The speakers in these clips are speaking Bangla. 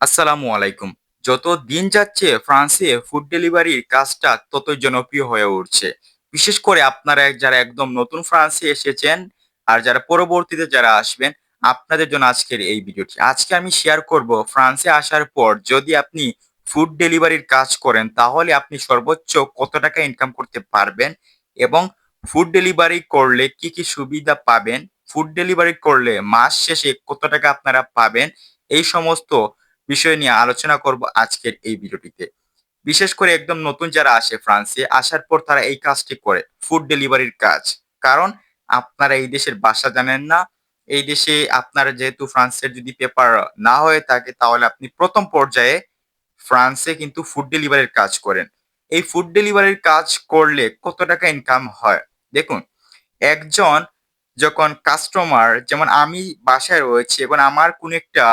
আসসালামু আলাইকুম। যত দিন যাচ্ছে, ফ্রান্সে ফুড ডেলিভারির কাজটা ততই জনপ্রিয় হয়ে উঠছে। বিশেষ করে আপনারা যারা একদম নতুন ফ্রান্সে এসেছেন আর যারা পরবর্তীতে যারা আসবেন, আপনাদের জন্য আজকের এই ভিডিওটি। আজকে আমি শেয়ার করব ফ্রান্সে আসার পর যদি আপনি ফুড ডেলিভারির কাজ করেন, তাহলে আপনি সর্বোচ্চ কত টাকা ইনকাম করতে পারবেন এবং ফুড ডেলিভারি করলে কি কি সুবিধা পাবেন? ফুড ডেলিভারি করলে মাস শেষে কত টাকা আপনারা পাবেন? এই সমস্ত বিষয় নিয়ে আলোচনা করব আজকের এই ভিডিওটিতে। বিশেষ করে একদম নতুন যারা আসে ফ্রান্সে, আসার পর তারা এই কাজটি করে ফুড ডেলিভারির কাজ। কারণ আপনারা এই দেশের ভাষা জানেন না, এই দেশে আপনারা যেহেতু ফ্রান্সের যদি পেপার না হয়ে থাকে, তাহলে আপনি প্রথম পর্যায়ে ফ্রান্সে কিন্তু ফুড ডেলিভারির কাজ করেন। এই ফুড ডেলিভারির কাজ করলে কত টাকা ইনকাম হয়? দেখুন, একজন যখন কাস্টমার যেমন আমি বাসায় রয়েছি এবং আমার কোন একটা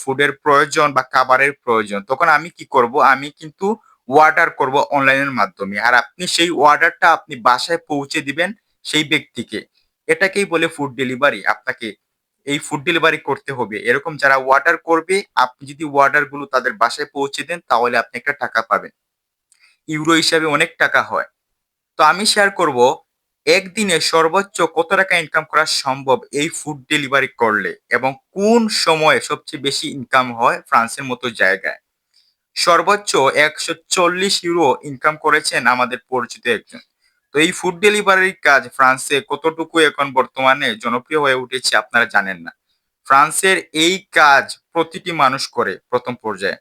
ফুডের প্রয়োজন বা খাবারের প্রয়োজন, তখন আমি কি করব? আমি কিন্তু অর্ডার করব অনলাইনের মাধ্যমে। আর আপনি সেই অর্ডারটা আপনি বাসায় পৌঁছে দিবেন সেই ব্যক্তিকে। এটাকেই বলে ফুড ডেলিভারি আপনাকে এই ফুড ডেলিভারি করতে হবে। এরকম যারা অর্ডার করবে, আপনি যদি অর্ডারগুলো তাদের বাসায় পৌঁছে দেন, তাহলে আপনি একটা টাকা পাবেন। ইউরো হিসাবে অনেক টাকা হয়। তো আমি শেয়ার করব একদিনে সর্বোচ্চ কত টাকা ইনকাম করা সম্ভব এই ফুড ডেলিভারি করলে? এবং কোন সময়ে সবচেয়ে বেশি ইনকাম হয় ফ্রান্সের মতো জায়গায়? সর্বোচ্চ একশো চল্লিশ ইউরো ইনকাম করেছেন আমাদের পরিচিত একজন। তো এই ফুড ডেলিভারির কাজ ফ্রান্সে কতটুকু এখন বর্তমানে জনপ্রিয় হয়ে উঠেছে আপনারা জানেন না। ফ্রান্সের এই কাজ প্রতিটি মানুষ করে প্রথম পর্যায়ে।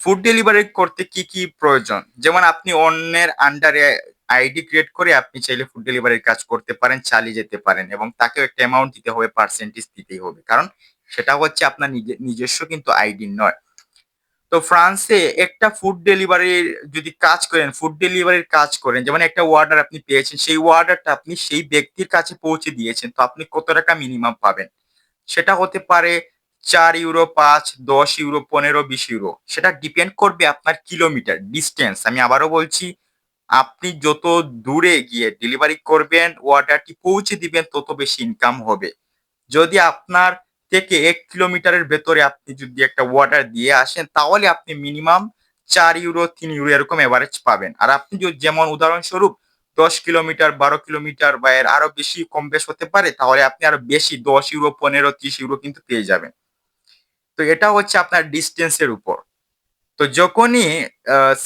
ফুড ডেলিভারি করতে কি কি প্রয়োজন? যেমন আপনি অন্যের আন্ডারে আইডি ক্রিয়েট করে আপনি চাইলে ফুড ডেলিভারির কাজ করতে পারেন, চালিয়ে যেতে পারেন এবং তাকেও একটা অ্যামাউন্ট দিতে হবে পার্সেন্টেজ দিতেই হবে। কারণ সেটা হচ্ছে আপনার নিজস্ব কিন্তু আইডি নয়। তো ফ্রান্সে একটা ফুড ডেলিভারির যদি কাজ করেন ফুড ডেলিভারির কাজ করেন, যেমন একটা অর্ডার আপনি পেয়েছেন, সেই অর্ডারটা আপনি সেই ব্যক্তির কাছে পৌঁছে দিয়েছেন, তো আপনি কত টাকা মিনিমাম পাবেন? সেটা হতে পারে চার ইউরো পাঁচ, দশ ইউরো পনেরো, বিশ ইউরো সেটা ডিপেন্ড করবে আপনার কিলোমিটার ডিস্টেন্স আমি আবারও বলছি আপনি যত দূরে গিয়ে ডেলিভারি করবেন অর্ডারটি পৌঁছে দিবেন, তত বেশি ইনকাম হবে। যদি আপনার থেকে এক কিলোমিটারের ভেতরে আপনি যদি একটা অর্ডার দিয়ে আসেন, তাহলে আপনি মিনিমাম চার ইউরো তিন ইউরো এরকম এভারেজ পাবেন। আর আপনি যদি যেমন উদাহরণস্বরূপ দশ কিলোমিটার বারো কিলোমিটার বা এর আরও বেশি কম বেশ হতে পারে, তাহলে আপনি আরও বেশি দশ ইউরো পনেরো, ত্রিশ ইউরো কিন্তু পেয়ে যাবেন। তো এটা হচ্ছে আপনার ডিস্টেন্সের উপর। তো যখনই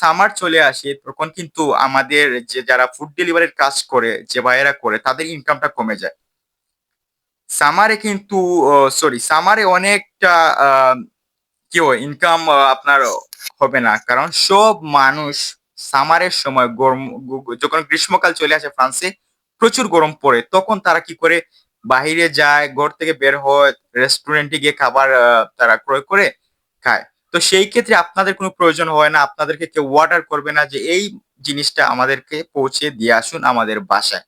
সামার চলে আসে, তখন কিন্তু আমাদের যে, যারা ফুড ডেলিভারির কাজ করে, যে ভাইয়েরা করে, তাদের ইনকামটা কমে যায়। সামারে কিন্তু সরি সামারে অনেকটা কি ইনকাম আপনার হবে না। কারণ সব মানুষ সামারের সময় গরম, যখন গ্রীষ্মকাল চলে আসে ফ্রান্সে প্রচুর গরম পড়ে। তখন তারা কি করে বাহিরে যায়, ঘর থেকে বের হয় রেস্টুরেন্টে গিয়ে খাবার তারা ক্রয় করে তো সেই ক্ষেত্রে আপনাদের কোনো প্রয়োজন হয় না, আপনাদেরকে কেউ অর্ডার করবে না যে এই জিনিসটা আমাদেরকে পৌঁছে দিয়ে আসুন আমাদের বাসায়।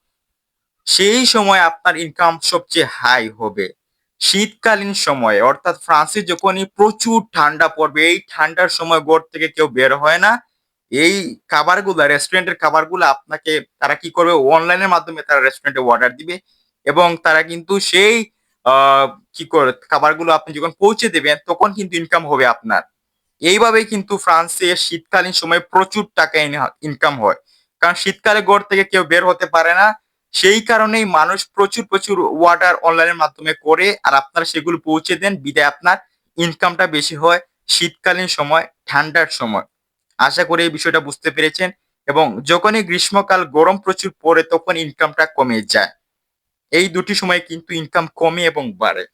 সেই সময় আপনার ইনকাম সবচেয়ে হাই হবে। শীতকালীন সময়ে, অর্থাৎ ফ্রান্সে যখনই প্রচুর ঠান্ডা পড়বে, এই ঠান্ডার সময় ঘর থেকে কেউ বের হয় না। এই খাবারগুলো রেস্টুরেন্টের খাবারগুলো আপনাকে, তারা কি করবে? অনলাইনের মাধ্যমে তারা রেস্টুরেন্টে অর্ডার দিবে এবং তারা কিন্তু সেই কি করে, খাবারগুলো আপনি যখন পৌঁছে দেবেন, তখন কিন্তু ইনকাম হবে আপনার। এইভাবে কিন্তু ফ্রান্সে শীতকালীন সময় প্রচুর টাকা ইনকাম হয়। কারণ শীতকালে ঘর থেকে কেউ বের হতে পারে না। সেই কারণেই মানুষ প্রচুর প্রচুর ওয়াটার অনলাইনের মাধ্যমে করে আর আপনারা সেগুলো পৌঁছে দেন, বিদায় আপনার ইনকামটা বেশি হয় শীতকালীন সময়, ঠান্ডার সময়। আশা করি এই বিষয়টা বুঝতে পেরেছেন এবং যখনই গ্রীষ্মকাল গরম প্রচুর পড়ে তখন ইনকামটা কমে যায়। এই দুটি সময় কিন্তু ইনকাম কমে এবং বাড়ে।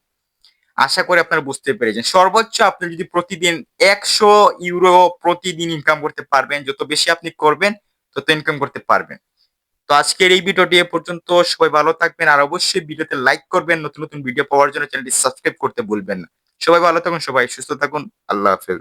আশা করি আপনারা বুঝতে পেরেছেন। সর্বোচ্চ আপনি যদি প্রতিদিন একশো ইউরো প্রতিদিন ইনকাম করতে পারবেন, যত বেশি আপনি করবেন, তত ইনকাম করতে পারবেন। তো আজকের এই ভিডিওটি এ পর্যন্ত। সবাই ভালো থাকবেন আর অবশ্যই ভিডিওতে লাইক করবেন। নতুন নতুন ভিডিও পাওয়ার জন্য চ্যানেলটি সাবস্ক্রাইব করতে ভুলবেন না। সবাই ভালো থাকুন, সবাই সুস্থ থাকুন। আল্লাহ হাফেজ।